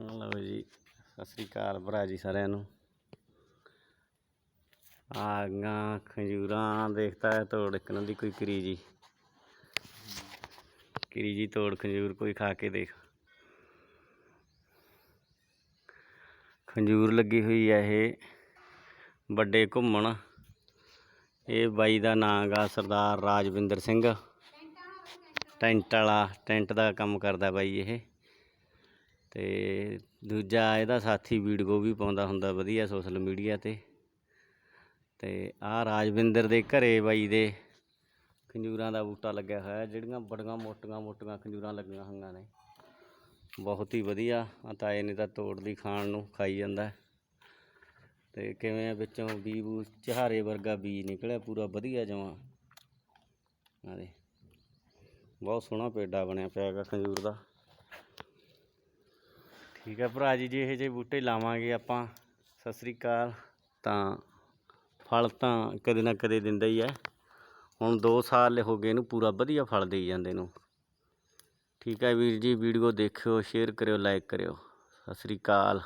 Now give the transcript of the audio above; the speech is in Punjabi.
ਲਓ ਜੀ, ਸਤਿ ਸ੍ਰੀ ਅਕਾਲ ਭਰਾ ਜੀ ਸਾਰਿਆਂ ਨੂੰ। ਆਗਾਂ ਖੰਜੂਰਾਂ ਦੇਖਤਾ ਹੈ ਤੋੜ ਇੱਕ ਦੀ ਕੋਈ ਕਰੀ ਜੀ। ਕਰੀ ਜੀ ਤੋੜ ਖੰਜੂਰ, ਕੋਈ ਖਾ ਕੇ ਦੇਖ। ਖੰਜੂਰ ਲੱਗੀ ਹੋਈ ਹੈ ਇਹ ਵੱਡੇ ਘੁੰਮਣ। ਇਹ ਬਾਈ ਦਾ ਨਾਂ ਗਾ ਸਰਦਾਰ ਰਾਜਵਿੰਦਰ ਸਿੰਘ। ਟੈਂਟ ਵਾਲਾ, ਟੈਂਟ ਦਾ ਕੰਮ ਕਰਦਾ ਬਾਈ ਇਹ। ਅਤੇ ਦੂਜਾ ਇਹਦਾ ਸਾਥੀ ਵੀਡੀਓ ਵੀ ਪਾਉਂਦਾ ਹੁੰਦਾ ਵਧੀਆ ਸੋਸ਼ਲ ਮੀਡੀਆ ਤੇ। ਅਤੇ ਆਹ ਰਾਜਵਿੰਦਰ ਦੇ ਘਰੇ ਬਾਈ ਦੇ ਖੰਜੂਰਾਂ ਦਾ ਬੂਟਾ ਲੱਗਿਆ ਹੋਇਆ, ਜਿਹੜੀਆਂ ਬੜੀਆਂ ਮੋਟੀਆਂ ਮੋਟੀਆਂ ਖੰਜੂਰਾਂ ਲੱਗੀਆਂ ਹੋਈਆਂ ਨੇ। ਬਹੁਤ ਹੀ ਵਧੀਆ ਆ ਤਾਏ ਨੇ ਤਾਂ ਤੋੜ ਲਈ ਖਾਣ ਨੂੰ ਖਾਈ ਜਾਂਦਾ। ਹੈ। ਤੇ ਕਿਵੇਂ ਆ ਵਿੱਚੋਂ ਬੀ ਬੂ ਚਹਾਰੇ ਵਰਗਾ ਬੀਜ ਨਿਕਲਿਆ ਪੂਰਾ ਵਧੀਆ ਜਮਾ ਆ ਬਹੁਤ ਸੋਹਣਾ ਪੇਡਾ ਬਣਿਆ ਪਿਆ ਹੈਗਾ ਖੰਜੂਰ ਦਾ। ਠੀਕ ਹੈ ਭਰਾ ਜੀ, ਜੇ ਇਹ ਜਿਹੇ ਬੂਟੇ ਲਾਵਾਂਗੇ ਆਪਾਂ, ਸਤਿ ਸ੍ਰੀ ਅਕਾਲ। ਤਾਂ ਫਲ ਤਾਂ ਕਦੇ ਨਾ ਕਦੇ ਦਿੰਦਾ ਹੀ ਹੈ। ਹੁਣ 2 ਸਾਲ ਹੋ ਗਏ ਇਹਨੂੰ ਪੂਰਾ ਵਧੀਆ ਫਲ ਦੇਈ ਜਾਂਦੇ ਨੂੰ। ਠੀਕ ਹੈ ਵੀਰ ਜੀ, ਵੀਡੀਓ ਦੇਖਿਓ ਸ਼ੇਅਰ ਕਰਿਓ ਲਾਈਕ ਕਰਿਓ। ਸਤਿ ਸ੍ਰੀ ਅਕਾਲ।